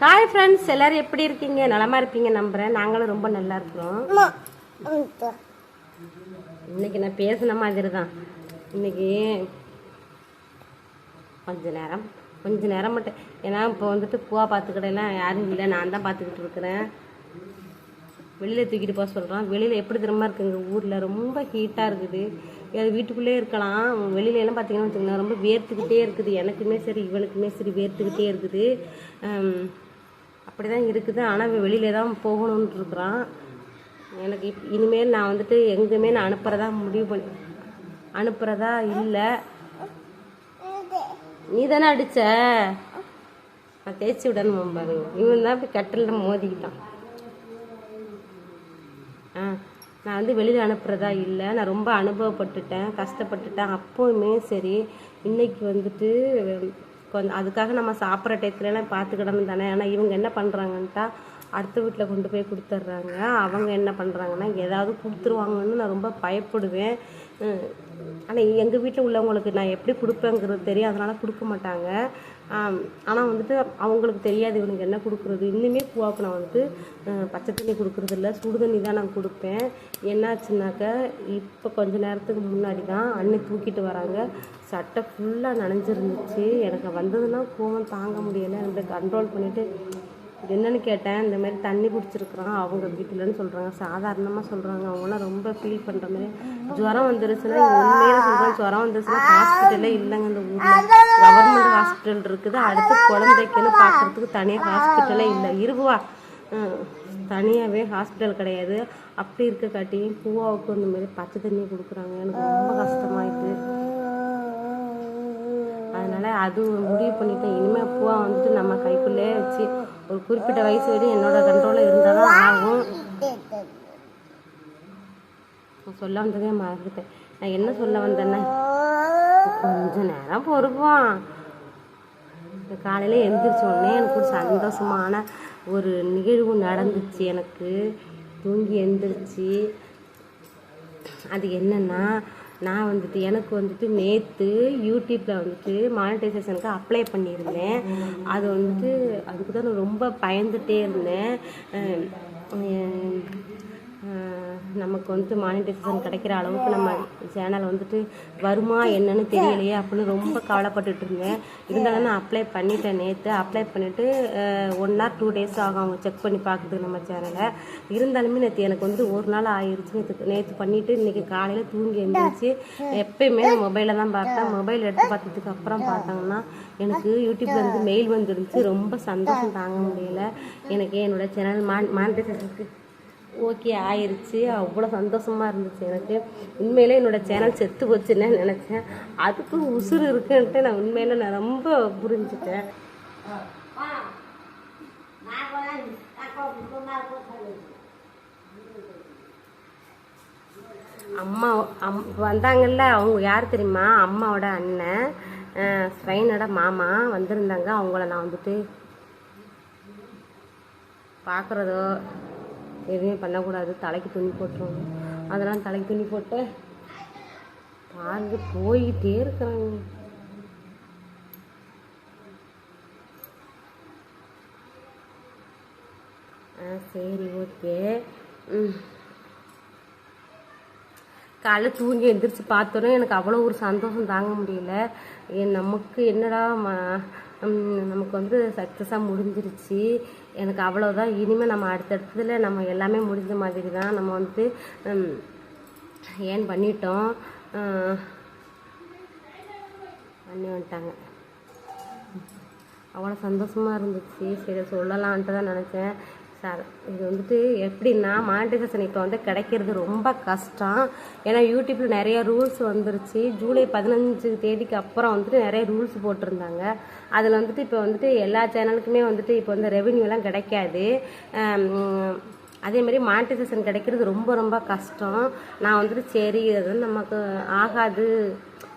Hi friends எல்லாரும் எப்படி இருக்கீங்க? நலமா இருப்பீங்க நம்புறேன். நாங்களும் ரொம்ப நல்லா இருக்கிறோம். இன்னைக்கு நான் பேசின மாதிரி தான் இன்னைக்கு கொஞ்ச நேரம் கொஞ்ச நேரம் மட்டும். ஏன்னா இப்போ வந்துட்டு பூவா பார்த்துக்கிடலாம் யாரும் இல்லை. நான் தான் பார்த்துக்கிட்டு இருக்கிறேன். வெளியில் தூக்கிட்டு போக சொல்கிறான் வெளியில் எப்படி திரும்ப இருக்குங்க? ஊரில் ரொம்ப ஹீட்டாக இருக்குது. வீட்டுக்குள்ளே இருக்கலாம். வெளியில எல்லாம் பார்த்தீங்கன்னா வச்சுக்கோங்களேன் ரொம்ப வேர்த்துக்கிட்டே இருக்குது. எனக்குமே சரி இவனுக்குமே சரி வேர்த்துக்கிட்டே இருக்குது. அப்படி தான் இருக்குது ஆனால் வெளியில தான் போகணுன்னு இருக்கிறான் எனக்கு இப் இனிமேல் நான் வந்துட்டு எங்கேயுமே நான் அனுப்புகிறதா முடிவு பண்ணி அனுப்புகிறதா இல்லை. நீ தானே அடித்த நான் தேய்ச்சி விடணும் பாருங்க. இவன் தான் போய் கட்டிலில் மோதிக்கிட்டான். ஆ நான் வந்து வெளியில் அனுப்புகிறதா இல்லை. நான் ரொம்ப அனுபவப்பட்டுட்டேன் கஷ்டப்பட்டுட்டேன். அப்போவுமே சரி இன்னைக்கு வந்துட்டு கொஞ்சம் அதுக்காக நம்ம சாப்பிட்ற டயத்துலலாம் பார்த்துக்கிடணும் தானே. ஆனால் இவங்க என்ன பண்ணுறாங்கன்ட்டா அடுத்த வீட்டில் கொண்டு போய் கொடுத்துட்றாங்க அவங்க என்ன பண்ணுறாங்கன்னா ஏதாவது கொடுத்துருவாங்கன்னு நான் ரொம்ப பயப்படுவேன். ஆனால் எங்கள் வீட்டில் உள்ளவங்களுக்கு நான் எப்படி கொடுப்பேங்கிறது தெரியும் அதனால் கொடுக்க மாட்டாங்க. ஆனால் வந்துட்டு அவங்களுக்கு தெரியாது இவனுக்கு என்ன கொடுக்குறது. இன்னுமே பூவாவுக்கு நான் வந்துட்டு பச்சை தண்ணி கொடுக்குறதில்ல. சுடு தண்ணி தான் நான் கொடுப்பேன். என்னாச்சுனாக்கா இப்போ கொஞ்ச நேரத்துக்கு முன்னாடி தான் அண்ணன் தூக்கிட்டு வராங்க. சட்டை ஃபுல்லாக நனைஞ்சிருந்துச்சு. எனக்கு வந்ததுன்னா கோவம் தாங்க முடியலை. அந்த கண்ட்ரோல் பண்ணிவிட்டு என்னன்னு கேட்டேன் இந்த மாதிரி தண்ணி குடிச்சிருக்கிறான் அவங்க வீட்டிலன்னு சொல்கிறாங்க சாதாரணமாக சொல்கிறாங்க அவங்களாம் ரொம்ப ஃபீல் பண்ணுற மாதிரி. ஜுரம் வந்துருச்சுன்னா உண்மையில சொல்கிறேன் ஜுரம் வந்துருச்சுன்னா ஹாஸ்பிட்டலே இல்லைங்க. இந்த ஊரில் கவர்மெண்ட் ஹாஸ்பிட்டல் இருக்குது. அடுத்து குழந்தைக்குன்னு பார்க்கறதுக்கு தனியாக ஹாஸ்பிட்டலே இல்லை. இருவா தனியாகவே ஹாஸ்பிட்டல் கிடையாது. அப்படி இருக்க காட்டியும் பூவாவுக்கு இந்த மாதிரி பச்சை தண்ணி கொடுக்குறாங்க. எனக்கு ரொம்ப கஷ்டமாயிட்டு. அதனால் அது முடிவு பண்ணிட்டேன். இனிமேல் பூவாக வந்துட்டு நம்ம கைக்குள்ளே வச்சு ஒரு குறிப்பிட்ட வயசு வரையும் என்னோட கண்ட்ரோலில் இருந்தால் தான் ஆகும். நான் சொல்ல வந்ததே மறந்துட்டேன். நான் என்ன சொல்ல வந்தேன்னா கொஞ்ச நேரம் பொறுப்போம். காலையில் எழுந்திரிச்ச உடனே எனக்கு ஒரு சந்தோஷமான ஒரு நிகழ்வு நடந்துச்சு எனக்கு. தூங்கி எழுந்திரிச்சு அது என்னன்னா நான் வந்துட்டு எனக்கு வந்துட்டு நேற்று யூடியூப்பில் வந்துட்டு மானிட்டைசேஷனுக்கு அப்ளை பண்ணியிருந்தேன். அது வந்துட்டு அதுக்கு தான் நான் ரொம்ப பயந்துகிட்டே இருந்தேன். நமக்கு வந்துட்டு மானிட்டைசேஷன் கிடைக்கிற அளவுக்கு நம்ம சேனல் வந்துட்டு வருமா என்னன்னு தெரியலையே அப்படின்னு ரொம்ப கவலைப்பட்டுட்டு இருந்தேன். இருந்தாலும் நான் அப்ளை பண்ணிட்டேன் நேற்று அப்ளை பண்ணிவிட்டு ஒன் ஆர் டூ டேஸ் ஆகும். அவங்க செக் பண்ணி பார்க்குறதுக்கு நம்ம சேனலை இருந்தாலுமே நேற்று எனக்கு வந்து ஒரு நாள் ஆயிடுச்சு நேற்று நேற்று பண்ணிவிட்டு இன்றைக்கி காலையில் தூங்கி எழுந்திரிச்சு எப்பயுமே மொபைலில் தான் பார்த்தேன். மொபைல் எடுத்து பார்த்ததுக்கு அப்புறம் பார்த்தாங்கன்னா எனக்கு யூடியூப்ல இருந்து மெயில் வந்துருந்துச்சு. ரொம்ப சந்தோஷம் தாங்க முடியல. எனக்கு என்னோட சேனல் மான் மானிட்டைசேஷனுக்கு ஓகே ஆயிருச்சு. அவ்வளோ சந்தோஷமாக இருந்துச்சு எனக்கு. உண்மையிலே என்னோட சேனல் செத்து போச்சுன்னு நினச்சேன். அதுக்கு உசுறு இருக்குன்ட்டு நான் உண்மையில நான் ரொம்ப புரிஞ்சுட்டேன். அம்மா அம் வந்தாங்கல்ல அவங்க யார் தெரியுமா? அம்மாவோட அண்ணன் ஸ்வைனோட மாமா வந்திருந்தாங்க. அவங்கள நான் வந்துட்டு பார்க்குறதோ எதுவுமே பண்ணக்கூடாது. தலைக்கு துணி போட்டுருவாங்க. அதெல்லாம் தலைக்கு துணி போட்டு பாருங்க போய்கிட்டே இருக்கிறாங்க. ஆ சரி ஓகே. காலைல தூங்கி எந்திரிச்சு பார்த்தோன்னே எனக்கு அவ்வளோ ஒரு சந்தோஷம் தாங்க முடியல. நமக்கு என்னடா ம நமக்கு வந்து சக்ஸஸாக முடிஞ்சிருச்சு. எனக்கு அவ்வளோதான் இனிமேல் நம்ம அடுத்தடுத்ததில் நம்ம எல்லாமே முடிஞ்ச மாதிரி தான் நம்ம வந்து ஏன் பண்ணிட்டோம்? பண்ணி வந்துட்டாங்க. அவ்வளோ சந்தோஷமாக இருந்துச்சு. சரி சொல்லலான்ட்டு தான் நினச்சேன். சார் இது வந்துட்டு எப்படின்னா மானிட்டைசேஷன் இப்போ வந்து கிடைக்கிறது ரொம்ப கஷ்டம். ஏன்னா யூடியூப்பில் நிறைய ரூல்ஸ் வந்துருச்சு. ஜூலை பதினஞ்சு தேதிக்கு அப்புறம் வந்துட்டு நிறைய ரூல்ஸ் போட்டிருந்தாங்க. அதில் வந்துட்டு இப்போ வந்துட்டு எல்லா சேனலுக்குமே வந்துட்டு இப்போ வந்து ரெவென்யூலாம் கிடைக்காது. அதே மாதிரி மானிட்டைசேஷன் கிடைக்கிறது ரொம்ப ரொம்ப கஷ்டம். நான் வந்துட்டு சரி அது நமக்கு ஆகாது.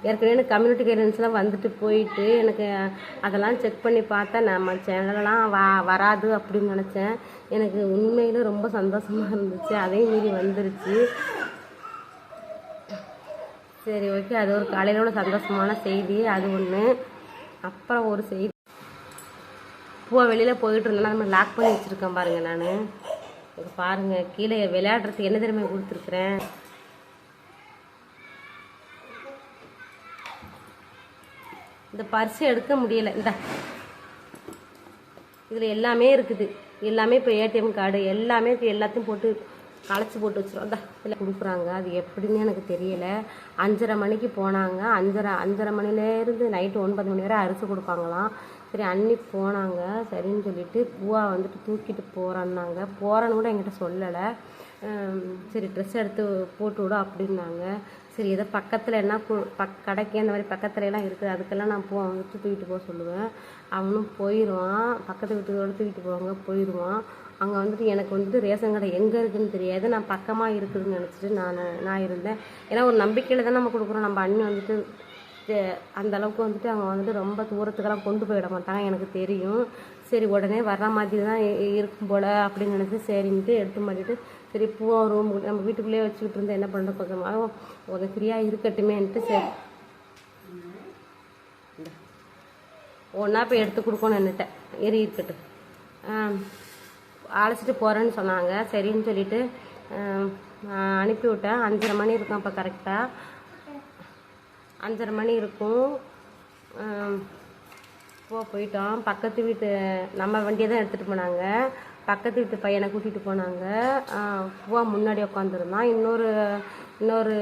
ஏற்கனவே எனக்கு கம்யூனிட்டி கைடன்ஸ்லாம் வந்துட்டு போயிட்டு எனக்கு அதெல்லாம் செக் பண்ணி பார்த்தா நம்ம சேனலெலாம் வ வராது அப்படின்னு நினச்சேன். எனக்கு உண்மையில் ரொம்ப சந்தோஷமாக இருந்துச்சு. அதே மீறி வந்துருச்சு. சரி ஓகே. அது ஒரு காலையில் உள்ள சந்தோஷமான செய்தி. அது ஒன்று அப்புறம் ஒரு செய்தி. பூவை வெளியில் போயிட்டு இருந்தேன்னா நம்ம லாக் பண்ணி வச்சுருக்கேன் பாருங்கள் நான். இங்க பாருங்கள் கீழே விளையாடுறதுக்கு என்ன திறமை கொடுத்துருக்குறேன்? இந்த பரிசு எடுக்க முடியல. இந்த. இதில் எல்லாமே இருக்குது. எல்லாமே இப்போ ஏடிஎம் கார்டு எல்லாமே இப்போ எல்லாத்தையும் போட்டு களைச்சி போட்டு வச்சிருவோம். அந்த இதில் கொடுக்குறாங்க. அது எப்படின்னு எனக்கு தெரியலை. அஞ்சரை மணிக்கு போனாங்க. அஞ்சரை அஞ்சரை மணிலேருந்து நைட்டு ஒன்பது மணி வரை அரிசி கொடுப்பாங்களாம். சரி அன்னி போனாங்க. சரின்னு சொல்லிட்டு பூவா வந்துட்டு தூக்கிட்டு போகிறேன்னாங்க போகிறேன்னு கூட என்கிட்ட சொல்லலை. சரி ட்ரெஸ் எடுத்து போட்டு விடும் அப்படின்னாங்க. சரி ஏதோ பக்கத்தில் என்ன கு- பக் கடைக்கு அந்த மாதிரி பக்கத்துல எல்லாம் இருக்குது. அதுக்கெல்லாம் நான் போ தூக்கிட்டு போக சொல்லுவேன். அவனும் போயிடுவான். பக்கத்து வீட்டுக்கோட தூக்கிட்டு போவாங்க போயிடுவான். அங்கே வந்துட்டு எனக்கு வந்துட்டு ரேஷன் கடை எங்கே இருக்குதுன்னு தெரியாது. நான் பக்கமாக இருக்குதுன்னு நினச்சிட்டு நான் நான் இருந்தேன். ஏன்னா ஒரு நம்பிக்கையில் தான் நம்ம கொடுக்குறோம். நம்ம அண்ணி வந்துட்டு அந்தளவுக்கு அந்த அளவுக்கு வந்துட்டு அவங்க வந்துட்டு ரொம்ப தூரத்துக்கெல்லாம் கொண்டு போயிட மாட்டாங்க எனக்கு தெரியும். சரி உடனே வர்ற மாதிரி தான் இருக்கும் போல் அப்படின்னு நினச்சி சரின்ட்டு எடுத்து மாட்டிட்டு சரி பூவாக ரூம் நம்ம வீட்டுக்குள்ளேயே வச்சுக்கிட்டு இருந்தால் என்ன பண்ணுறது கொஞ்சமாக கொஞ்சம் ஃப்ரீயாக இருக்கட்டுமேன்ட்டு சரி. ஒன்றா போய் எடுத்து கொடுக்கணும் நின்றுட்டேன் எரி இருக்கட்டும் அழைச்சிட்டு போகிறேன்னு சொன்னாங்க. சரின்னு சொல்லிட்டு அனுப்பி விட்டேன். அஞ்சரை மணி இருக்கும் அப்போ கரெக்டாக அஞ்சரை மணி இருக்கும். போ போயிட்டோம். பக்கத்து வீட்டு நம்ம வண்டியை தான் எடுத்துகிட்டு போனாங்க. பக்கத்து வீட்டு பையனை கூட்டிகிட்டு போனாங்க. பூவா முன்னாடி உட்காந்துருந்தான் இன்னொரு இன்னொரு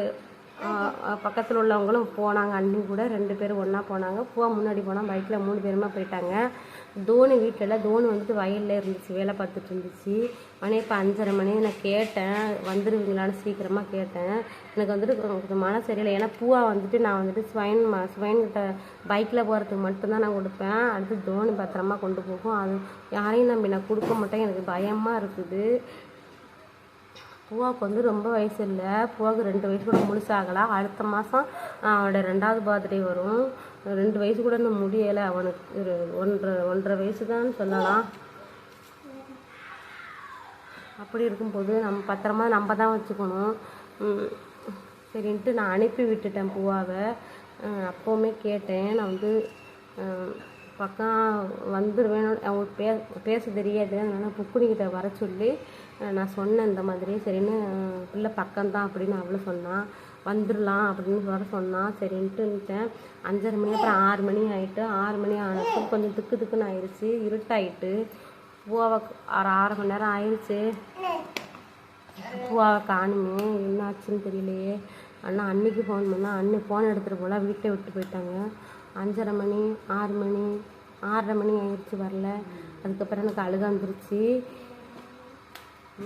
பக்கத்தில் உள்ளவங்களும் போனாங்க. அண்ணன் கூட ரெண்டு பேரும் ஒன்றா போனாங்க. பூவா முன்னாடி போனால் பைக்கில் மூணு பேருமா போயிட்டாங்க. தோனி வீட்டில் தோனி வந்துட்டு வயலில் இருந்துச்சு வேலை பார்த்துட்டு இருந்துச்சு. மணி இப்போ அஞ்சரை மணி நான் கேட்டேன் வந்துடுவீங்களான்னு சீக்கிரமாக கேட்டேன். எனக்கு வந்துட்டு கொஞ்சம் மன சரியில்லை. ஏன்னா பூவா வந்துட்டு நான் வந்துட்டு ஸ்வைன் ம ஸ்வைன் பைக்கில் போகிறதுக்கு மட்டும்தான் நான் கொடுப்பேன். அடுத்து தோனி பத்திரமா கொண்டு போகும். அது யாரையும் நம்பி நான் கொடுக்க மாட்டேன். எனக்கு பயமாக இருக்குது. பூவாவுக்கு வந்து ரொம்ப வயசு இல்லை. பூவாவுக்கு ரெண்டு வயசு கூட முழுசாகலாம் அடுத்த மாதம் அவனோட ரெண்டாவது பர்த்டே வரும். ரெண்டு வயசு கூட இன்னும் முடியலை. அவனுக்கு ஒரு ஒன்றரை ஒன்றரை வயசு தான் சொல்லலாம். அப்படி இருக்கும்போது நம்ம பத்திரமா நம்ம தான் வச்சுக்கணும். சரின்ட்டு நான் அனுப்பி விட்டுட்டேன் பூவாவை. அப்போவுமே கேட்டேன். நான் வந்து பக்கம் வந்துடுவேன் அவங்களுக்கு பே பேச தெரியாது. அதனால் புக்குனிக்கிட்ட வர சொல்லி நான் சொன்னேன் இந்த மாதிரி சரின்னு பிள்ளை பக்கம்தான் அப்படின்னு அவளும் சொன்னான் வந்துடலாம் அப்படின்னு வர சொன்னான் சரின்ட்டுன்ட்டேன் அஞ்சரை மணி அப்புறம் ஆறு மணி ஆகிட்டு ஆறு மணி ஆனப்போ கொஞ்சம் திக்கு திக்குன்னு ஆயிடுச்சு இருட்டாயிட்டு பூவாவை ஒரு ஆறு மணி நேரம் ஆயிடுச்சு பூவாவை காணுமே என்ன ஆச்சுன்னு தெரியலையே. அண்ணா அன்னைக்கு ஃபோன் பண்ணால் அண்ணி ஃபோன் எடுத்துகிட்டு போல வீட்டை விட்டு போயிட்டாங்க. அஞ்சரை மணி ஆறு மணி ஆறரை மணி ஆயிடுச்சு வரல. அதுக்கப்புறம் எனக்கு அழுக வந்துருச்சு.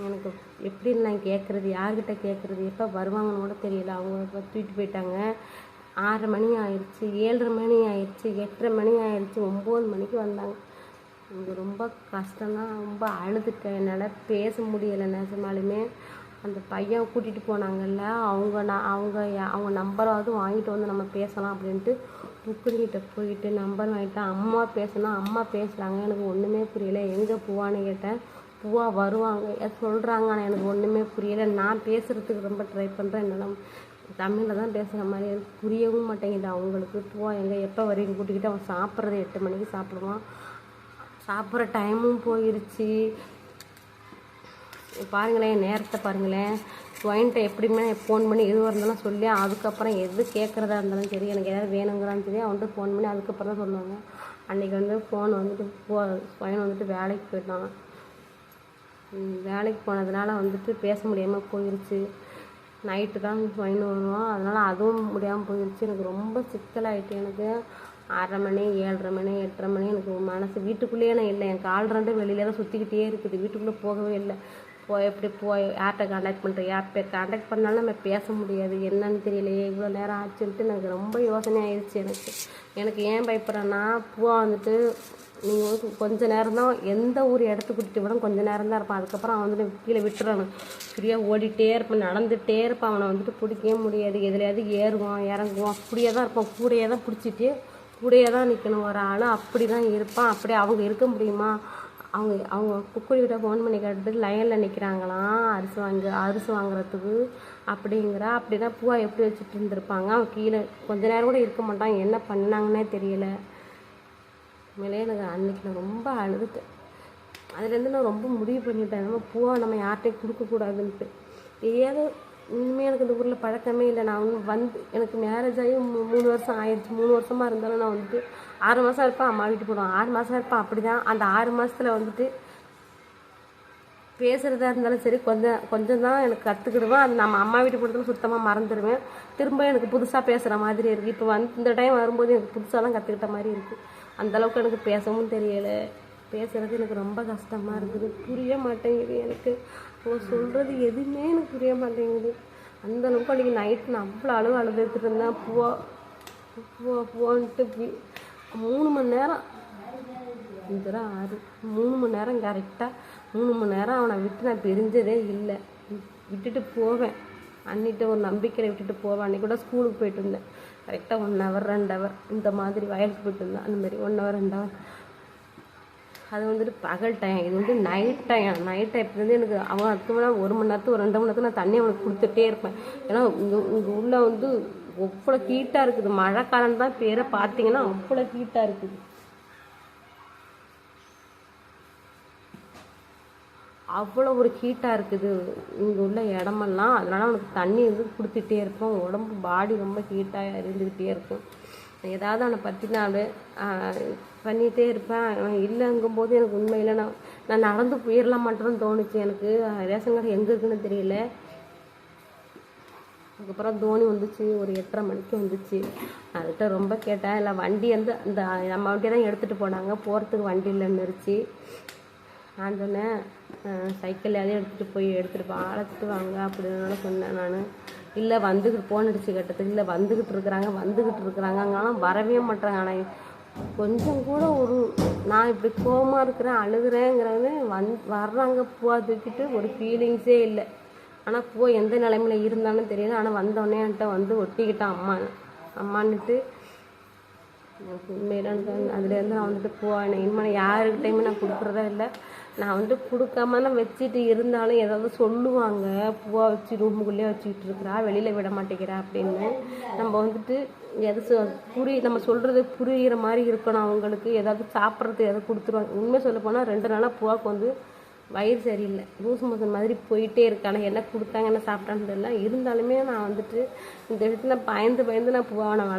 எனக்கு எப்படின்னு நான் கேட்குறது யார்கிட்ட கேட்குறது எப்போ வருவாங்கன்னு கூட தெரியல. அவங்க இப்போ தூக்கிட்டு போயிட்டாங்க. ஆறரை மணி ஆயிடுச்சு ஏழரை மணி ஆயிடுச்சு எட்டரை மணி ஆயிடுச்சு ஒம்பது மணிக்கு வந்தாங்க. இங்கே ரொம்ப கஷ்டம்தான் ரொம்ப அழுதுட்டேன். என்னால் பேச முடியலை நிஜமாலுமே. அந்த பையன் கூட்டிகிட்டு போனாங்கல்ல அவங்க நான் அவங்க அவங்க நம்பராவது வாங்கிட்டு வந்து நம்ம பேசலாம் அப்படின்ட்டு புக்குங்கிட்ட போயிட்டு நம்பர் வாங்கிட்டேன் அம்மா பேசணும் அம்மா பேசுகிறாங்க எனக்கு ஒன்றுமே புரியல. எங்கே போவான்னு கேட்டேன். பூவா வருவாங்க. ஏதோ சொல்கிறாங்க ஆனால் எனக்கு ஒன்றுமே புரியலை. நான் பேசுகிறதுக்கு ரொம்ப ட்ரை பண்ணுறேன் என்னால் தமிழில் தான் பேசுகிற மாதிரி புரியவும் மாட்டேங்குது. அவங்களுக்கு பூவா எங்கே எப்போ வரைக்கும் கூட்டிக்கிட்டு அவன் சாப்பிட்றது எட்டு மணிக்கு சாப்பிடுவான். சாப்பிட்ற டைமும் போயிருச்சு. பாருங்களேன் நேரத்தை பாருங்களேன். ஒயின்ட்ட எப்படியுமே ஃபோன் பண்ணி எதுவாக இருந்தாலும் சொல்லி. அதுக்கப்புறம் எது கேட்குறதா இருந்தாலும் சரி எனக்கு ஏதாவது வேணுங்கிறான்னு சரி அவன்கிட்ட ஃபோன் பண்ணி அதுக்கப்புறம் தான் சொல்லுவாங்க. அன்றைக்கி வந்து ஃபோன் வந்துட்டு போ ஸ்வைன் வந்துட்டு வேலைக்கு போயிட்டான். வேலைக்கு போனதுனால வந்துட்டு பேச முடியாமல் போயிருச்சு. நைட்டு தான் ஸ்வைன் வருவோம் அதனால் அதுவும் முடியாமல் போயிருச்சு. எனக்கு ரொம்ப சிக்கலாகிட்டு எனக்கு. ஆறரை மணி ஏழரை மணி எட்டரை மணி எனக்கு மனசு. வீட்டுக்குள்ளேயே நான் இல்லை. என் கால் ரெண்டு வெளியில தான் சுற்றிக்கிட்டே இருக்குது. வீட்டுக்குள்ளே போகவே இல்லை. போய் எப்படி போய் யார்கிட்ட காண்டாக்ட் பண்ணுறேன் யார்கிட்ட காண்டாக்ட் பண்ணாலும் நம்ம பேச முடியாது. என்னன்னு தெரியலையே. இவ்வளோ நேரம் ஆச்சுன்ட்டு எனக்கு ரொம்ப யோசனை ஆயிடுச்சு எனக்கு. எனக்கு ஏன் பயப்படுறேன்னா பூவா வந்துட்டு நீங்கள் வந்து கொஞ்ச நேரம் தான் எந்த ஊர் இடத்துக்கு கூட்டிகிட்டு போனால் கொஞ்ச நேரம் தான் இருப்பான். அதுக்கப்புறம் அவன் வந்துட்டு கீழே விட்டுறணும். ஃப்ரீயாக ஓடிட்டே இருப்பான் நடந்துகிட்டே இருப்பான். அவனை வந்துட்டு பிடிக்கவே முடியாது. எதுலையாவது ஏறுவான் இறங்குவான். அப்படியே தான் இருப்பான். கூடையே தான் பிடிச்சிட்டு கூடையே தான் நிற்கணும் ஒரு ஆள் அப்படி தான் இருப்பான். அப்படியே அவங்க இருக்க முடியுமா? அவங்க அவங்க குக்குடிக்கிட்ட ஃபோன் பண்ணி கேட்டுட்டு லைனில் நிற்கிறாங்களாம் அரிசி வாங்க அரிசி வாங்குறதுக்கு அப்படிங்கிறா. அப்படின்னா பூவா எப்படி வச்சுட்டு இருந்திருப்பாங்க? அவன் கீழே கொஞ்ச நேரம் கூட இருக்க மாட்டான். என்ன பண்ணாங்கன்னே தெரியல. உண்மையிலேயே எனக்கு அன்னைக்கு நான் ரொம்ப அழுதுட்டேன். அதுலேருந்து நான் ரொம்ப முடிவு பண்ணிட்டேன். நம்ம பூவை நம்ம யார்கிட்டையும் கொடுக்கக்கூடாதுன்ட்டு. ஏதோ இனிமேல் எனக்கு இந்த ஊரில் பழக்கமே இல்லை. நான் வந்து வந்து எனக்கு மேரேஜ் ஆகி மூணு வருஷம் ஆயிடுச்சு. மூணு வருஷமாக இருந்தாலும் நான் வந்துட்டு ஆறு மாதம் இருப்பேன் அம்மா வீட்டுக்கு போடுவேன் ஆறு மாதம் இருப்பேன் அப்படி தான் அந்த ஆறு மாதத்தில் வந்துட்டு பேசுகிறதா இருந்தாலும் சரி கொஞ்சம் கொஞ்சம் தான் எனக்கு கற்றுக்கிடுவேன் அது நம்ம அம்மா வீட்டு போகிறதுல சுத்தமாக மறந்துடுவேன் திரும்ப எனக்கு புதுசாக பேசுகிற மாதிரி இருக்குது இப்போ வந்து இந்த டைம் வரும்போது எனக்கு புதுசாக தான் கற்றுக்கிட்ட மாதிரி இருக்குது அந்தளவுக்கு எனக்கு பேசவும் தெரியலை. பேசுகிறது எனக்கு ரொம்ப கஷ்டமாக இருக்குது. புரிய மாட்டேங்குது எனக்கு. அவங்க சொல்கிறது எதுவுமே எனக்கு புரிய மாட்டேங்குது. அந்த அளவுக்கு அன்றைக்கி நைட்டு நான் அவ்வளோ அளவு அழுதுட்டு இருந்தேன். பூவா பூவா பூவான்ட்டு மூணு மணி நேரம். அஞ்சரை ஆறு. மூணு மணி நேரம் கரெக்டாக மூணு மணி நேரம் அவனை விட்டு நான் பிரிஞ்சதே இல்லை. விட்டுட்டு போவேன். அன்னிட்ட ஒரு நம்பிக்கையில் விட்டுட்டு போவேன். அன்றைக்கி கூட ஸ்கூலுக்கு போயிட்டு இருந்தேன். கரெக்டாக ஒன் ஹவர் ரெண்டு ஹவர் இந்த மாதிரி வயலுக்கு போயிட்டு இருந்தேன். அந்த மாதிரி ஒன் ஹவர் ரெண்டு ஹவர் அது வந்துட்டு பகல் டைம் இது வந்து நைட் டைம் நைட் டைம் வந்து எனக்கு அவன் அதுக்கு ஒரு மணி நேரத்துக்கு ஒரு ரெண்டு மணி நேரத்துக்கு நான் தண்ணி அவனுக்கு கொடுத்துட்டே இருப்பேன். ஏன்னா இங்கே இங்கே உள்ள வந்து அவ்வளோ ஹீட்டாக இருக்குது. மழை காலம் தான் பேரை பார்த்தீங்கன்னா அவ்வளோ ஹீட்டாக இருக்குது. அவ்வளோ ஒரு ஹீட்டாக இருக்குது. இங்கே உள்ள இடமெல்லாம் அதனால் அவனுக்கு தண்ணி வந்து கொடுத்துட்டே இருப்போம் உடம்பு பாடி ரொம்ப ஹீட்டாக இருந்துக்கிட்டே இருக்கும். ஏதாவது அவனை பற்றி நான் பண்ணிகிட்டே இருப்பேன். அவன் இல்லைங்கும்போது எனக்கு உண்மையில் நான் நான் நடந்து போயிடலாம் மாட்டேன்னு தோணுச்சு. எனக்கு ரேஷன் கார்டு எங்கே இருக்குன்னு தெரியல. அதுக்கப்புறம் தோனி வந்துச்சு. ஒரு எட்டரை மணிக்கு வந்துச்சு. அதுகிட்ட ரொம்ப கேட்டேன். இல்லை வண்டி வந்து அந்த நம்ம வண்டியை தான் எடுத்துகிட்டு போனாங்க. போகிறதுக்கு வண்டி இல்லைன்னுருச்சு நான் சொன்னேன் சைக்கிள் எதையும் எடுத்துகிட்டு போய் எடுத்துகிட்டு அழைச்சிட்டு வாங்க அப்படின்னு சொன்னேன் நான். இல்லை வந்துக்கிட்டு ஃபோன் அடிச்சு கேட்டதுக்கு இல்லை வந்துக்கிட்டு இருக்கிறாங்க வந்துக்கிட்டு இருக்கிறாங்க அங்கெல்லாம் வரவே மாட்டாங்க ஆனால் கொஞ்சம் கூட ஒரு நான் இப்படி கோவமாக இருக்கிறேன் அழுகிறேங்கிறது வந் வர்றாங்க போகிறதுக்கிட்டு தூக்கிட்டு ஒரு ஃபீலிங்ஸே இல்லை. ஆனால் போ எந்த நிலைமையில இருந்தாலும் தெரியல. ஆனால் வந்தோடனே என்கிட்ட வந்து ஒட்டிக்கிட்டான் அம்மா அம்மான்னுட்டு எனக்கு உண்மையில அதுலேருந்து நான் வந்துட்டு போவேன் இனிமேல் யாருக்கிட்டையுமே நான் கொடுக்குறதா இல்லை. நான் வந்து கொடுக்காமலாம் வச்சுட்டு இருந்தாலும் ஏதாவது சொல்லுவாங்க. பூவா வச்சு ரூமுக்குள்ளேயே வச்சுக்கிட்டு இருக்கிறா வெளியில் விட மாட்டேங்கிறா அப்படின்னு. நம்ம வந்துட்டு எது சொ- புரி நம்ம சொல்கிறது புரிகிற மாதிரி இருக்கணும் அவங்களுக்கு. ஏதாவது சாப்பிட்றது எதாவது கொடுத்துருவாங்க. உண்மை சொல்ல போனால் ரெண்டு நாளாக பூவாக்கு வந்து வயிறு சரியில்லை. லூஸ் மோஷன் மாதிரி போயிட்டே இருக்கு ஆனால் என்ன கொடுத்தாங்க என்ன சாப்பிட்டான்னு தெரியல. இருந்தாலுமே நான் வந்துட்டு இந்த இடத்துல பயந்து பயந்து நான் பூவை நான்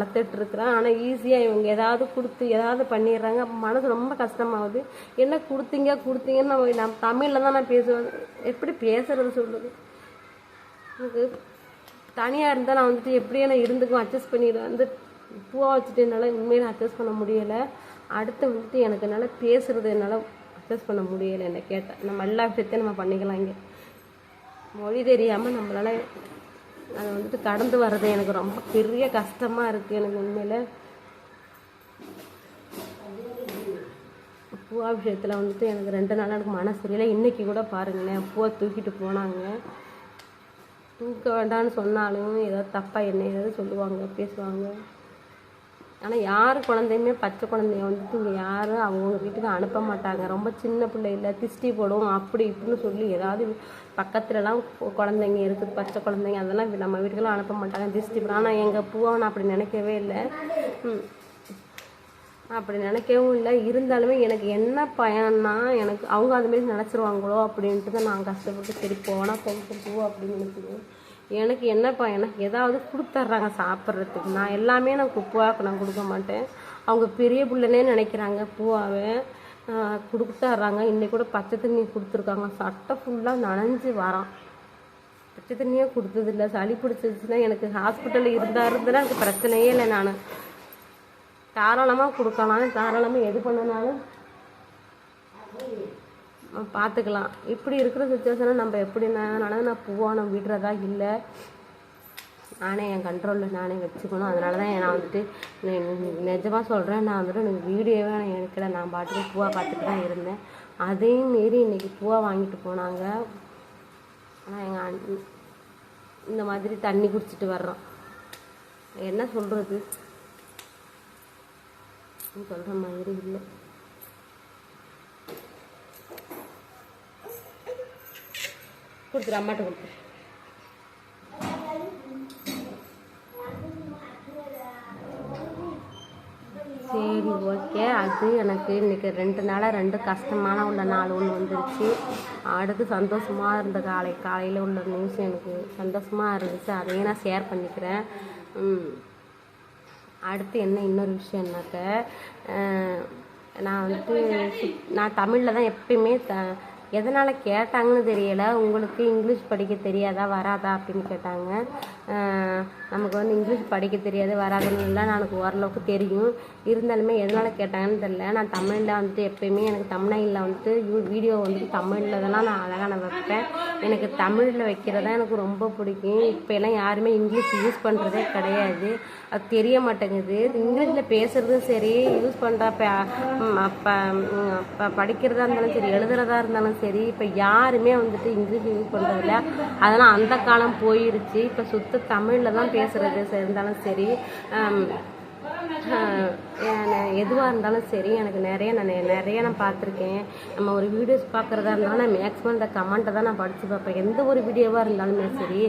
ஆனால் ஈஸியாக இவங்க ஏதாவது கொடுத்து ஏதாவது பண்ணிடுறாங்க. அப்ப மனசு ரொம்ப கஷ்டமாகுது. என்ன கொடுத்தீங்க கொடுத்தீங்கன்னு நம்ம நான் தமிழில் தான் நான் பேசுவேன். எப்படி பேசுறது சொல்லுது எனக்கு தனியாக இருந்தால் நான் வந்துட்டு எப்படியே நான் இருந்துக்கும் அட்ஜஸ்ட் பண்ணிடுவேன். வந்து பூவை வச்சுட்டு என்னால் உண்மையில அட்ஜஸ்ட் பண்ண முடியலை. அடுத்து வந்துட்டு எனக்கு என்னால் பேசுறது என்னால் அட்ஜஸ்ட் பண்ண முடியலை என்னை கேட்டேன் நம்ம எல்லா விஷயத்தையும் நம்ம பண்ணிக்கலாம் இங்கே. மொழி தெரியாமல் நம்மளால் அதை வந்துட்டு கடந்து வர்றது எனக்கு ரொம்ப பெரிய கஷ்டமாக இருக்குது எனக்கு உண்மையில். பூவா விஷயத்தில் வந்துட்டு எனக்கு ரெண்டு நாளாக எனக்கு மனசு சரியில்லை. இன்றைக்கி கூட பாருங்களேன் பூவை தூக்கிட்டு போனாங்க. தூக்க வேண்டாம்னு சொன்னாலும் ஏதாவது தப்பாக என்ன ஏதாவது சொல்லுவாங்க பேசுவாங்க. ஆனால் யார் குழந்தையுமே பச்சை குழந்தைய வந்துட்டு இங்கே யாரும் அவங்க வீட்டுக்கு அனுப்ப மாட்டாங்க. ரொம்ப சின்ன பிள்ளை இல்லை திஷ்டி போடும் அப்படி இப்படின்னு சொல்லி ஏதாவது பக்கத்துலலாம் குழந்தைங்க இருக்குது பச்சை குழந்தைங்க அதெல்லாம் நம்ம வீட்டுக்கெல்லாம் அனுப்ப மாட்டாங்க திஷ்டி போடும். ஆனால் எங்கள் பூவை நான் அப்படி நினைக்கவே இல்லை. அப்படி நினைக்கவும் இல்லை. இருந்தாலுமே எனக்கு என்ன பயன்னா எனக்கு அவங்க அதுமாரி நினச்சிருவாங்களோ அப்படின்ட்டு தான் நான் கஷ்டப்பட்டு சரி போனால் போகும் பூ அப்படின்னு நினைக்கிறேன். எனக்கு என்னப்பா எனக்கு ஏதாவது கொடுத்துட்றாங்க சாப்பிட்றதுக்கு. நான் எல்லாமே நான் குப்புவாக்கு நான் கொடுக்க மாட்டேன். அவங்க பெரிய பிள்ளைனே நினைக்கிறாங்க பூவாவை கொடுத்துட்றாங்க இன்னைக்கு கூட பச்சை தண்ணி கொடுத்துருக்காங்க. சட்டை ஃபுல்லாக நனைஞ்சு வரான். பச்சை தண்ணியே கொடுத்ததில்ல. சளி பிடிச்சிருச்சுன்னா எனக்கு ஹாஸ்பிட்டலில் இருந்தா இருந்தேன்னா எனக்கு பிரச்சனையே இல்லை நான். தாராளமாக கொடுக்கலாம். தாராளமாக எது பண்ணனாலும். பார்த்துக்கலாம். இப்படி இருக்கிற சுச்சுவேஷனை நம்ம எப்படி நான் நான் பூவாக விடுறதா? இல்லை. நானே என் கண்ட்ரோலில் நானே வச்சுக்கணும். அதனால தான் நான் வந்துட்டு நிஜமாக சொல்கிறேன் நான் வந்துட்டு எனக்கு வீடியோவே நான் எடுக்கல. நான் பாட்டுக்கு பூவா பார்த்துட்டு தான் இருந்தேன். அதையும் மீறி இன்றைக்கி பூவா வாங்கிட்டு போனாங்க. ஆனால் எங்கள் அண் இந்த மாதிரி தண்ணி குடிச்சிட்டு வர்றோம். என்ன சொல்கிறது சொல்கிற மாதிரி இல்லை. கொடுத்துரு அம்மாட்ட கொடுத்துரு. சரி ஓகே. அது எனக்கு இன்றைக்கி ரெண்டு நாளாக ரெண்டு கஷ்டமான உள்ள நாள் ஒன்று வந்துருச்சு. அடுத்து சந்தோஷமாக இருந்த காலை காலையில் உள்ள நியூஸ் எனக்கு சந்தோஷமாக இருந்துச்சு. அதையும் நான் ஷேர் பண்ணிக்கிறேன். அடுத்து என்ன இன்னொரு விஷயம்னாக்க நான் வந்துட்டு நான் தமிழில் தான் எப்பயுமே த எதனால் கேட்டாங்கன்னு தெரியலை. உங்களுக்கு இங்கிலீஷ் படிக்க தெரியாதா வராதா அப்படின்னு கேட்டாங்க. நமக்கு வந்து இங்கிலீஷ் படிக்க தெரியாது வராதுன்னு இல்லை. எனக்கு ஓரளவுக்கு தெரியும். இருந்தாலுமே எதனால் கேட்டாங்கன்னு தெரியல. நான் தமிழில் வந்துட்டு எப்பயுமே எனக்கு தமிழ்நாட்டில் வந்துட்டு யூ- வீடியோ வந்துட்டு தமிழில் தான் நான் அழகாக நான் வைப்பேன். எனக்கு தமிழில் வைக்கிறதா எனக்கு ரொம்ப பிடிக்கும். இப்போ எல்லாம் யாருமே இங்கிலீஷ் யூஸ் பண்ணுறதே கிடையாது. அது தெரிய மாட்டேங்குது. இங்கிலீஷில் பேசுகிறதும் சரி யூஸ் பண்ணுற இப்போ படிக்கிறதா இருந்தாலும் சரி எழுதுறதா இருந்தாலும் சரி சரி இப்போ யாருமே வந்துட்டு இங்கிலீஷ் யூஸ் பண்ணுறதில்ல அதெல்லாம் அந்த காலம் போயிருச்சு. இப்போ சுத்த தமிழில் தான் பேசுகிறது இருந்தாலும் சரி எதுவாக இருந்தாலும் சரி எனக்கு நிறைய நான் நிறைய நான் பார்த்துருக்கேன். நம்ம ஒரு வீடியோஸ் பார்க்குறதா இருந்தாலும் நான் மேக்ஸிமம் அந்த கமெண்ட்டை தான் நான் படித்து பார்ப்பேன். எந்த ஒரு வீடியோவாக இருந்தாலுமே சரி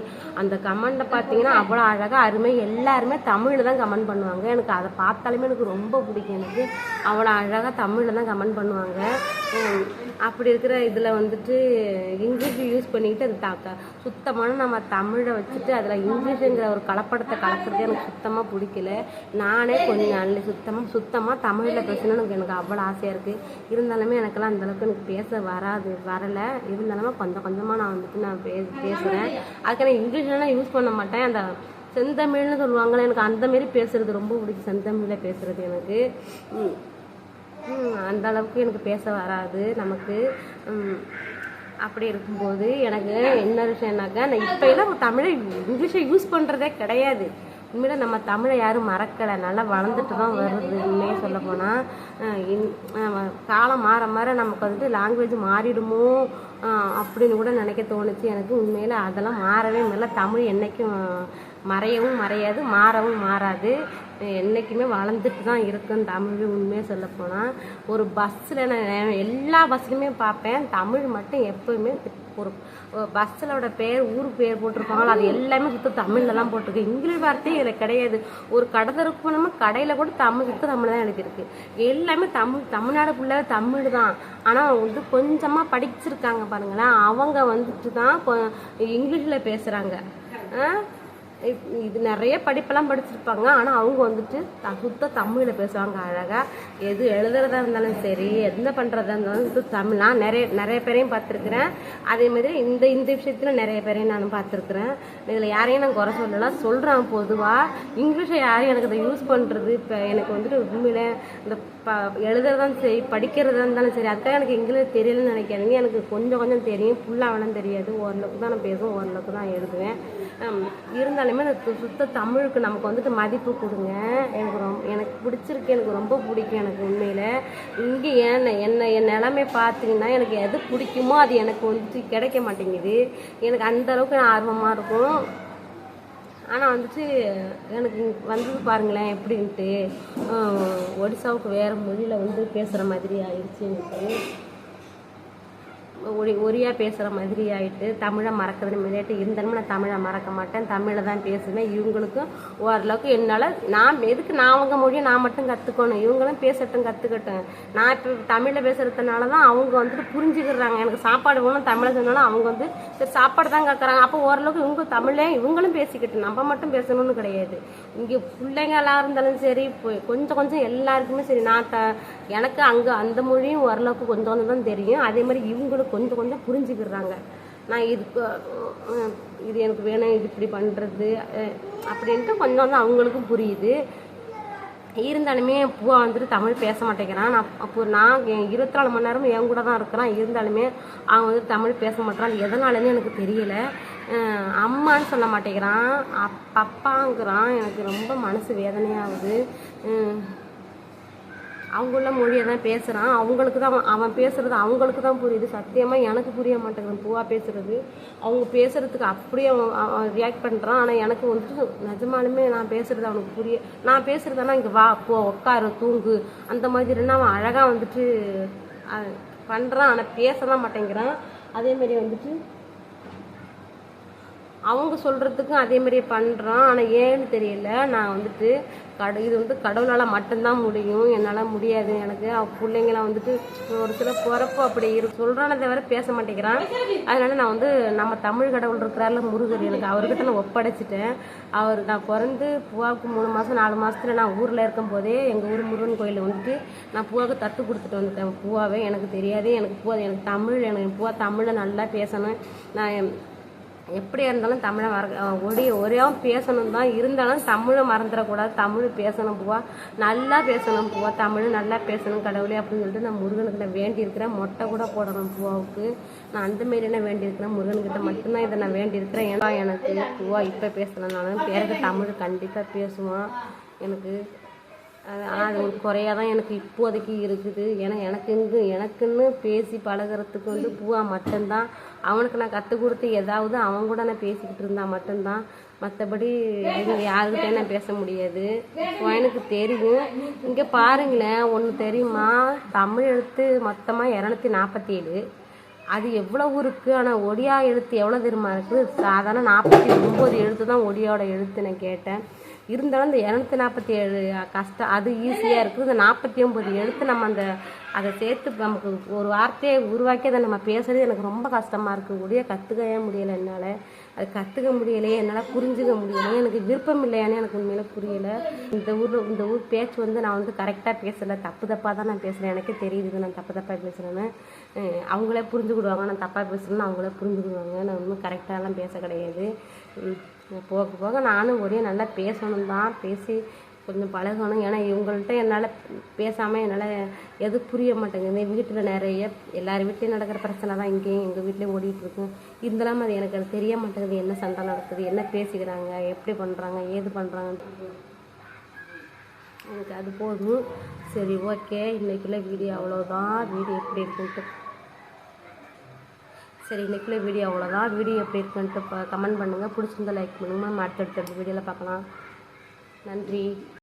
அந்த கமெண்ட்டை பார்த்தீங்கன்னா அவ்வளோ அழகாக அருமை. எல்லாருமே தமிழில் தான் கமெண்ட் பண்ணுவாங்க. எனக்கு அதை பார்த்தாலுமே எனக்கு ரொம்ப பிடிக்கும். எனக்கு அவ்வளோ அழகாக தமிழில் தான் கமெண்ட் பண்ணுவாங்க. அப்படி இருக்கிற இதில் வந்துட்டு இங்கிலீஷ் யூஸ் பண்ணிக்கிட்டு அது தாக்க சுத்தமான நம்ம தமிழை வச்சுட்டு அதில் இங்கிலீஷுங்கிற ஒரு கலப்படத்தை கலக்கிறது எனக்கு சுத்தமாக பிடிக்கல. நானே கொஞ்சம் நல்ல சுத்தமாக சுத்தமாக தமிழில் பேசணும்னு எனக்கு எனக்கு அவ்வளோ ஆசையாக இருக்குது இருந்தாலுமே எனக்கெல்லாம் அந்தளவுக்கு எனக்கு பேச வராது வரலை. இருந்தாலுமே கொஞ்சம் கொஞ்சமாக நான் வந்துட்டு நான் பே பேசுகிறேன் அதுக்கு நான் இங்கிலீஷ்லாம் யூஸ் பண்ண மாட்டேன். அந்த செந்தமிழ்னு சொல்லுவாங்களே எனக்கு அந்த மாரி பேசுறது ரொம்ப பிடிக்கும். செந்தமிழில் பேசுறது எனக்கு. அந்த அளவுக்கு எனக்கு பேச வராது. நமக்கு அப்படி இருக்கும்போது எனக்கு என்ன விஷயம்னாக்கா நான் இப்போ எல்லாம் தமிழை இங்கிலீஷை யூஸ் பண்ணுறதே கிடையாது. உண்மையில நம்ம தமிழை யாரும் மறக்கலை. நல்லா வளர்ந்துட்டு தான் வருது. உண்மையாக சொல்ல போனால் காலம் மாற மாற நமக்கு வந்துட்டு லாங்குவேஜ் மாறிடுமோ அப்படின்னு கூட நினைக்க தோணுச்சு. எனக்கு உண்மையில் அதெல்லாம் மாறவே இல்லை. தமிழ் என்றைக்கும் மறையவும் மறையாது மாறவும் மாறாது. என்றைக்குமே வளர்ந்துட்டு தான் இருக்குன்னு தமிழ் உண்மையாக சொல்லப்போனால் ஒரு பஸ்ஸில் நான் எல்லா பஸ்லையுமே பார்ப்பேன். தமிழ் மட்டும் எப்போவுமே ஒரு பஸ்ஸிலோட பேர் ஊர் பேர் போட்டிருப்பாங்களோ அது எல்லாமே சுற்ற தமிழில் தான் போட்டிருக்கு. இங்கிலீஷ் வார்த்தையே இதில் கிடையாது. ஒரு கடத்தருக்கு போனோம்னா கடையில் கூட தமிழ் சுத்த தமிழ் தான் எழுதியிருக்கு எல்லாமே தமிழ் தமிழ்நாடு ஃபுல்லாக தமிழ் தான். ஆனால் வந்து கொஞ்சமாக படிச்சிருக்காங்க பாருங்களேன். அவங்க வந்துட்டு தான் இங்கிலீஷில் பேசுகிறாங்க இது நிறைய படிப்பெல்லாம் படிச்சிருப்பாங்க. ஆனால் அவங்க வந்துட்டு சுத்த தமிழில் பேசுவாங்க அழகாக எது எழுதுறதா இருந்தாலும் சரி எந்த பண்ணுறதா இருந்தாலும் சுத்த தமிழாக நிறைய நிறைய பேரையும் பார்த்துருக்குறேன். அதே மாதிரி இந்த இந்த விஷயத்தில் நிறைய பேரையும் நான் பார்த்துருக்குறேன். இதில் யாரையும் நான் குறை சொல்லலாம் சொல்கிறேன் பொதுவாக இங்கிலீஷை யாரும் எனக்கு அதை யூஸ் பண்ணுறது இப்போ எனக்கு வந்துட்டு உண்மையில இந்த ப எழுதுறதான் சரி படிக்கிறதா இருந்தாலும் சரி அதுக்காக எனக்கு இங்கிலீஷ் தெரியலன்னு நினைக்காதீங்க. எனக்கு கொஞ்சம் கொஞ்சம் தெரியும். ஃபுல்லாக வேணும் தெரியாது. ஓரளவுக்கு தான் நான் பேசுவேன். ஓரளவுக்கு தான் எழுதுவேன். இருந்தாலுமே அந்த சுத்த தமிழுக்கு நமக்கு வந்துட்டு மதிப்பு கொடுங்க. எனக்கு ரொம்ப எனக்கு பிடிச்சிருக்கு. எனக்கு ரொம்ப பிடிக்கும் எனக்கு உண்மையில். இங்கே ஏன் என்ன என் நிலமை பார்த்தீங்கன்னா எனக்கு எது பிடிக்குமோ அது எனக்கு வந்துட்டு கிடைக்க மாட்டேங்குது. எனக்கு அந்தளவுக்கு நான் ஆர்வமாக இருக்கும். ஆனால் வந்துட்டு எனக்கு வந்தது பாருங்களேன் எப்படின்ட்டு ஒடிசாவுக்கு வேறு மொழியில் வந்து பேசுகிற மாதிரி ஆயிடுச்சு எனக்கு. ஒரி ஒரியா பேசுகிற மாதிரி ஆகிட்டு தமிழை மறக்கிறது மாதிரியாட்டு இருந்தாலுமே நான் தமிழை மறக்க மாட்டேன். தமிழை தான் பேசுவேன். இவங்களுக்கும் ஓரளவுக்கு என்னால் நான் எதுக்கு நான் அவங்க மொழியை நான் மட்டும் கற்றுக்கணும் இவங்களும் பேசட்டும் கற்றுக்கட்டும் நான் இப்போ தமிழில் பேசுகிறதுனால தான் அவங்க வந்துட்டு புரிஞ்சுக்கிறாங்க. எனக்கு சாப்பாடு வேணும் தமிழை சொன்னாலும் அவங்க வந்து சரி சாப்பாடு தான் கேட்குறாங்க அப்போ ஓரளவுக்கு இவங்க தமிழே இவங்களும் பேசிக்கிட்டு நம்ம மட்டும் பேசணும்னு கிடையாது. இங்கே பிள்ளைங்களாக இருந்தாலும் சரி இப்போ கொஞ்சம் கொஞ்சம் எல்லாருக்குமே சரி. நான் த எனக்கு அங்கே அந்த மொழியும் ஓரளவுக்கு கொஞ்சம் கொஞ்சம் தான் தெரியும். அதே மாதிரி இவங்களுக்கு கொஞ்சம் கொஞ்சம் புரிஞ்சுக்கிறாங்க நான் இதுக்கு இது எனக்கு வேணும் இது இப்படி பண்ணுறது அப்படின்ட்டு கொஞ்சம் வந்து அவங்களுக்கும் புரியுது. இருந்தாலுமே பூவா வந்துட்டு தமிழ் பேச மாட்டேங்கிறான். நான் அப்போ நான் என் இருபத்தி நாலு மணி நேரமும் என் கூட தான் இருக்கிறான். இருந்தாலுமே அவன் வந்து தமிழ் பேச மாட்டான் எதனாலன்னு எனக்கு தெரியல. அம்மான்னு சொல்ல மாட்டேங்கிறான். அப் அப்பாங்கிறான். எனக்கு ரொம்ப மனசு வேதனையாகுது அஹ் அவங்கள மொழியை தான் பேசுகிறான் அவங்களுக்கு தான் அவன் அவன் பேசுறது அவங்களுக்கு தான் புரியுது. சத்தியமாக எனக்கு புரிய மாட்டேங்குது. பூவா பேசுறது. அவங்க பேசுறதுக்கு அப்படியே அவன் அவன் ரியாக்ட் பண்ணுறான் ஆனால் எனக்கு வந்துட்டு நிஜமாலுமே நான் பேசுறது அவனுக்கு புரிய நான் பேசுறதுனா இங்கே வா போ உட்காரு தூங்கு. அந்த மாதிரின்னா அவன் அழகாக வந்துட்டு பண்ணுறான் ஆனால் பேசதான் மாட்டேங்கிறான். அதேமாரி வந்துட்டு அவங்க சொல்கிறதுக்கும் அதே மாதிரியே பண்ணுறான் ஆனால் ஏன்னு தெரியல. நான் வந்துட்டு கட இது வந்து கடவுளால் மட்டும்தான் முடியும். என்னால் முடியாது எனக்கு. பிள்ளைங்களாம் வந்துட்டு ஒரு சில பிறப்பு அப்படி இரு சொல்கிறானே தவிர பேச மாட்டேங்கிறான். அதனால நான் வந்து நம்ம தமிழ் கடவுள் இருக்கிறாரில் முருகர் எனக்கு அவர்கிட்ட நான் ஒப்படைச்சிட்டேன். அவர் நான் பிறந்து பூவாவுக்கு மூணு மாதம் நாலு மாதத்துல நான் ஊரில் இருக்கும் போதே எங்கள் ஊர் முருகன் கோயிலில் வந்துட்டு நான் பூவாவுக்கு தத்து கொடுத்துட்டு வந்துட்டேன். பூவாவே எனக்கு தெரியாது. எனக்கு பூவா எனக்கு தமிழ் எனக்கு பூவா தமிழை நல்லா பேசணும். நான் எப்படியா இருந்தாலும் தமிழை மற ஒடி ஒரே பேசணும் தான் இருந்தாலும் தமிழை மறந்துடக்கூடாது. தமிழ் பேசணும் பூவா. நல்லா பேசணும் பூவா. தமிழ் நல்லா பேசணும் கடவுளே அப்படின்னு சொல்லிட்டு நான் முருகனுக்கு வேண்டியிருக்கிறேன். மொட்டை கூட போடணும் பூவாவுக்கு. நான் அந்த மாரி என்ன வேண்டியிருக்கிறேன்? முருகன்கிட்ட மட்டும்தான் இதை நான் வேண்டியிருக்கிறேன். ஏன்னா எனக்கு பூவா இப்போ பேசலனாலும் பேருக்கு தமிழ் கண்டிப்பாக பேசுவான். எனக்கு ஆனால் அது ஒரு குறையாக தான் எனக்கு இப்போதைக்கு இருக்குது. ஏன்னா எனக்கு இங்கு எனக்குன்னு பேசி பழகுறதுக்கு வந்து பூவா மட்டும்தான். அவனுக்கு நான் கற்றுக் கொடுத்து ஏதாவது அவன் கூட நான் பேசிக்கிட்டு இருந்தால் மட்டும்தான். மற்றபடி இது யாருக்கிட்டே நான் பேச முடியாது. எனக்கு தெரியும். இங்கே பாருங்களேன் ஒன்று தெரியுமா? தமிழ் எழுத்து மொத்தமாக இரநூத்தி நாற்பத்தி ஏழு அது எவ்வளவு இருக்குது ஆனால் ஒடியா எழுத்து எவ்வளோ தெரியுமா இருக்குது சாதாரண நாற்பத்தி ஒம்பது எழுத்து தான் ஒடியாவோட எழுத்து நான் கேட்டேன். இருந்தாலும் இந்த இரநூத்தி நாற்பத்தி ஏழு கஷ்டம் அது ஈஸியாக இருக்குது. இந்த நாற்பத்தி ஒம்பது எழுத்து நம்ம அந்த அதை சேர்த்து நமக்கு ஒரு வார்த்தையை உருவாக்கி அதை நம்ம பேசுறது எனக்கு ரொம்ப கஷ்டமாக இருக்குது. கூடிய கற்றுக்கவே முடியலை என்னால். அது கற்றுக்க முடியலையே என்னால் புரிஞ்சுக்க முடியலையே. எனக்கு விருப்பம் இல்லையானே எனக்கு உண்மையில புரியலை. இந்த ஊரில் இந்த ஊர் பேச்சு வந்து நான் வந்து கரெக்டாக பேசலை. தப்பு தப்பாக தான் நான் பேசுகிறேன் எனக்கே தெரியுது நான் தப்பு தப்பாக பேசுகிறேன்னு அவங்களே புரிஞ்சுக்கிடுவாங்க. நான் தப்பாக பேசுகிறேன்னு அவங்களே புரிஞ்சுக்கிடுவாங்க. நான் ஒன்றும் கரெக்டாலாம் பேச கிடையாது. போக போக நானும் ஒரே நல்லா பேசணும் தான் பேசி கொஞ்சம் பழகணும். ஏன்னா இவங்கள்ட்ட என்னால் பேசாமல் என்னால் எது புரிய மாட்டேங்குது. வீட்டில் நிறைய எல்லார் வீட்லேயும் நடக்கிற பிரச்சனை தான் இங்கேயும் எங்கள் வீட்லேயும் ஓடிட்டு இருக்கும் இருந்தாலும் அது எனக்கு அது தெரிய மாட்டேங்குது. என்ன சண்டை நடக்குது? என்ன பேசிக்கிறாங்க? எப்படி பண்ணுறாங்க ஏது பண்ணுறாங்க எனக்கு அது போதும். சரி ஓகே. இன்றைக்குள்ள வீடியோ அவ்வளோதான் வீடியோ எப்படி இருக்குன்ட்டு சரி இன்றைக்குள்ள வீடியோ அவ்வளோதான் வீடியோ எப்படி இருக்குன்ட்டு கமெண்ட் பண்ணுங்கள் பிடிச்சிருந்தா லைக் பண்ணுங்கள் நம்ம அடுத்தடுத்த வீடியோவில் பார்க்கலாம். நன்றி.